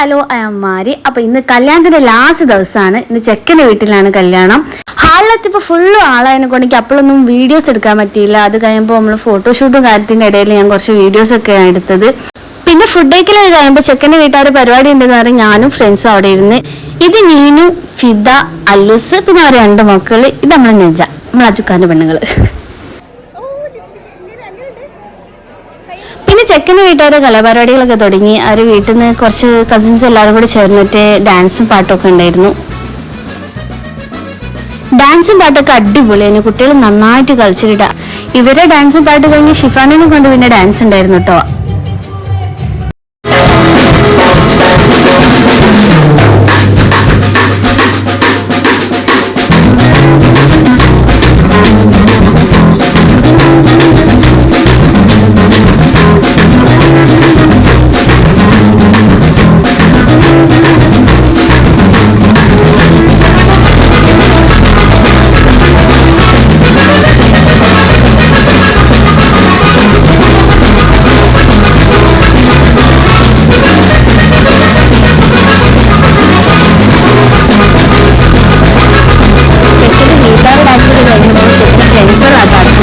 Hello അമ്മമാര് അപ്പൊ ഇന്ന് കല്യാണത്തിന്റെ ലാസ്റ്റ് ദിവസമാണ് ഇന്ന് ചെക്കന്റെ വീട്ടിലാണ് കല്യാണം. ഹാളിലെത്തിയപ്പോ ഫുള്ള് ആളായതിനെ കൊണ്ട് എനിക്ക് അപ്പോഴൊന്നും വീഡിയോസ് എടുക്കാൻ പറ്റിയില്ല. അത് കഴിയുമ്പോൾ നമ്മൾ ഫോട്ടോഷൂട്ടും കാര്യത്തിന്റെ ഇടയിൽ ഞാൻ കുറച്ച് വീഡിയോസ് ഒക്കെയാണ് എടുത്തത്. പിന്നെ ഫുഡ് കഴിക്കലൊക്കെ കഴിയുമ്പോൾ ചെക്കന്റെ വീട്ടുകാർ പരിപാടി ഉണ്ടെന്ന് പറഞ്ഞ് ഞാനും ഫ്രണ്ട്സും അവിടെ ഇരുന്ന് ഇത് നീനു ഫിദ അല്ലൂസ് പിന്നെ അവരെ രണ്ട് മക്കൾ. ഇത് നമ്മളെ നെജ. നമ്മളെ അച്ചുക്കാന്റെ പെണ്ണുങ്ങൾ. പിന്നെ ചെക്കന്റെ വീട്ടുകാരെ കലാപരിപാടികളൊക്കെ തുടങ്ങി. അവർ വീട്ടിൽ നിന്ന് കുറച്ച് കസിൻസ് എല്ലാവരും കൂടി ചേർന്നിട്ട് ഡാൻസും പാട്ടൊക്കെ ഉണ്ടായിരുന്നു. ഡാൻസും പാട്ടൊക്കെ അടിപൊളിയാണ് കുട്ടികൾ നന്നായിട്ട് കളിച്ചിട്ടാ ഇവരെ ഡാൻസും പാട്ട് കഴിഞ്ഞ് ഷിഫാനിനെ കൊണ്ട് പിന്നെ ഡാൻസ് ഉണ്ടായിരുന്നു കേട്ടോ.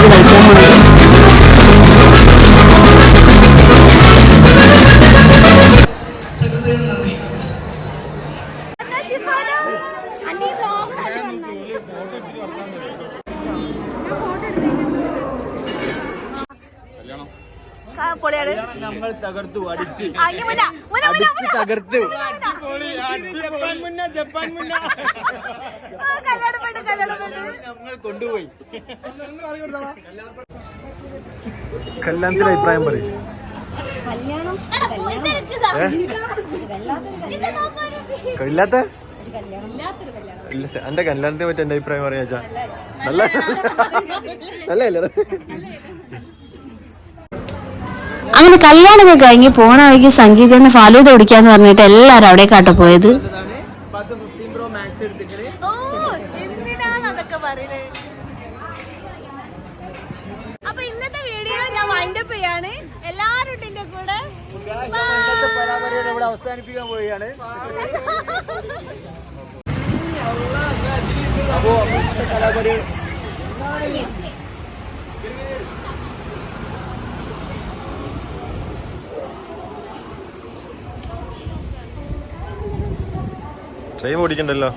dan jahe అన్ని బ్లాగ్ అన్ని പോകുന്നത് നമ്മൾ തകർത്തു അടിച്ച്. അങ്ങ് മുന്ന, മുന്ന, മുന്ന, അടിച്ച് മുന്ന. തകർത്തു. കൊണ്ടുപോയി. കല്യാണത്തിന്റെ അഭിപ്രായം പറയും. ഇല്ലാത്ത? ഇല്ല എന്റെ കല്യാണത്തെ പറ്റി എന്റെ അഭിപ്രായം പറയാ ചാ നല്ല നല്ല അല്ലേ അങ്ങനെ കല്യാണമൊക്കെ കഴിഞ്ഞ് പോണ വഴിക്ക് സംഗീതത്തിന് ഫാലൂദ കുടിക്കാന്ന് പറഞ്ഞിട്ട് എല്ലാവരും അവിടേക്കാട്ടോ പോയത്. അപ്പൊ ഇന്നത്തെ വീഡിയോ ഞാൻ വൈൻഡപ്പ് ചെയ്യാണ്. എല്ലാരും എന്റെ കൂടെ. അവസാനിപ്പിക്കാൻ പോവുകയാണ് അപ്പോ ട്രെയിൻ ഓടിക്കണ്ടല്ലോ.